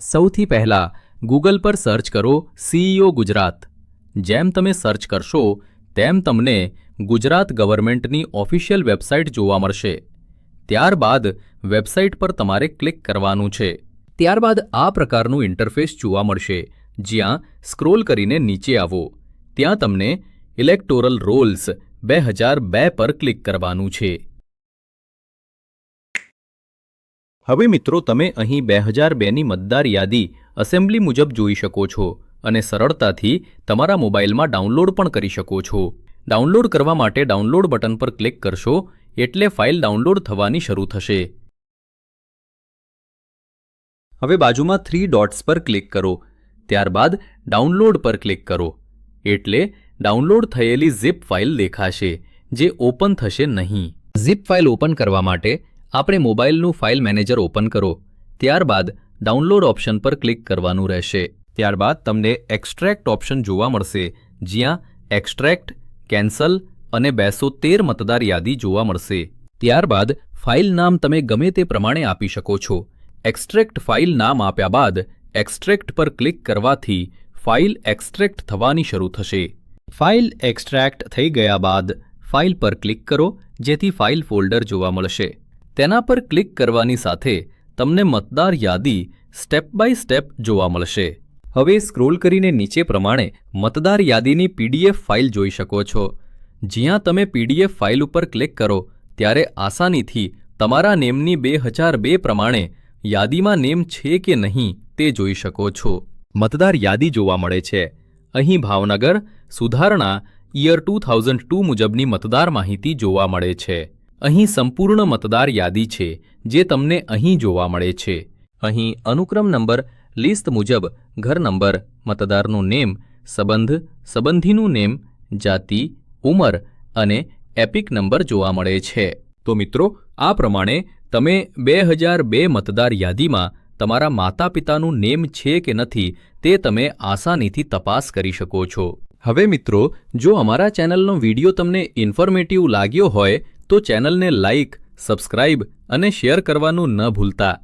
સૌથી પહેલા ગૂગલ પર સર્ચ કરો સીઈઓ ગુજરાત. જેમ તમે સર્ચ કરશો, તેમ તમને ગુજરાત ગવર્મેન્ટની ઓફિશિયલ વેબસાઇટ જોવા મળશે. ત્યારબાદ વેબસાઇટ પર તમારે ક્લિક કરવાનું છે. ત્યારબાદ આ પ્રકારનું ઇન્ટરફેસ જોવા મળશે. જ્યાં સ્ક્રોલ કરીને નીચે આવો. ત્યાં તમને ઇલેક્ટોરલ રોલ્સ બે હજાર બે પર ક્લિક કરવાનું છે. હવે મિત્રો, તમે અહીં બે હજાર બેની મતદાર યાદી એસેમ્બલી મુજબ જોઈ શકો છો અને સરળતાથી તમારા મોબાઈલમાં ડાઉનલોડ પણ કરી શકો છો. ડાઉનલોડ કરવા માટે ડાઉનલોડ બટન પર ક્લિક કરશો, એટલે ફાઇલ ડાઉનલોડ થવાની શરૂ થશે. હવે બાજુમાં થ્રી ડોટ્સ પર ક્લિક કરો, ત્યારબાદ ડાઉનલોડ પર ક્લિક કરો, એટલે ડાઉનલોડ થયેલી ઝિપ ફાઇલ દેખાશે, જે ઓપન થશે નહીં. ઝિપ ફાઇલ ઓપન કરવા માટે આપણે મોબાઈલનું ફાઇલ મેનેજર ઓપન કરો, ત્યારબાદ ડાઉનલોડ ઓપ્શન પર ક્લિક કરવાનું રહેશે. ત્યારબાદ તમને એક્સ્ટ્રેક્ટ ઓપ્શન જોવા મળશે, જ્યાં એક્સ્ટ્રેક્ટ, કેન્સલ અને બેસો તેર મતદાર યાદી જોવા મળશે. ત્યારબાદ ફાઇલ નામ તમે ગમે તે પ્રમાણે આપી શકો છો. એક્સ્ટ્રેક્ટ ફાઇલ નામ આપ્યા બાદ એક્સ્ટ્રેક્ટ પર ક્લિક કરવાથી ફાઇલ એક્સ્ટ્રેક્ટ થવાની શરૂ થશે. ફાઇલ એક્સ્ટ્રેક્ટ થઈ ગયા બાદ ફાઇલ પર ક્લિક કરો, જેથી ફાઇલ ફોલ્ડર જોવા મળશે. તેના પર ક્લિક કરવાની સાથે તમને મતદાર યાદી સ્ટેપ બાય સ્ટેપ જોવા મળશે. હવે સ્ક્રોલ કરીને નીચે પ્રમાણે મતદાર યાદીની પીડીએફ ફાઇલ જોઈ શકો છો. જ્યાં તમે પીડીએફ ફાઇલ ઉપર ક્લિક કરો, ત્યારે આસાનીથી તમારા નેમની બે હજાર બે પ્રમાણે યાદીમાં નેમ છે કે નહીં તે જોઈ શકો છો. મતદાર યાદી જોવા મળે છે. અહીં ભાવનગર, સુધારણા ઇયર ટુ થાઉઝન્ડ ટુ મુજબની મતદાર માહિતી જોવા મળે છે. અહીં સંપૂર્ણ મતદાર યાદી છે, જે તમને અહીં જોવા મળે છે. અહીં અનુક્રમ નંબર, લિસ્ટ મુજબ ઘર નંબર, મતદારનું નેમ, સંબંધ, સંબંધીનું નેમ, જાતિ, ઉંમર અને એપિક નંબર જોવા મળે છે. તો મિત્રો, આ પ્રમાણે તમે બે હજાર બે મતદાર યાદીમાં તમારા માતા પિતાનું નેમ છે કે નથી તે તમે આસાનીથી તપાસ કરી શકો છો. હવે મિત્રો, જો અમારા ચેનલનો વીડિયો તમને ઇન્ફોર્મેટિવ લાગ્યો હોય તો ચેનલને લાઇક સબસ્ક્રાઇબ અને શેર કરવાનું ન ભૂલતા.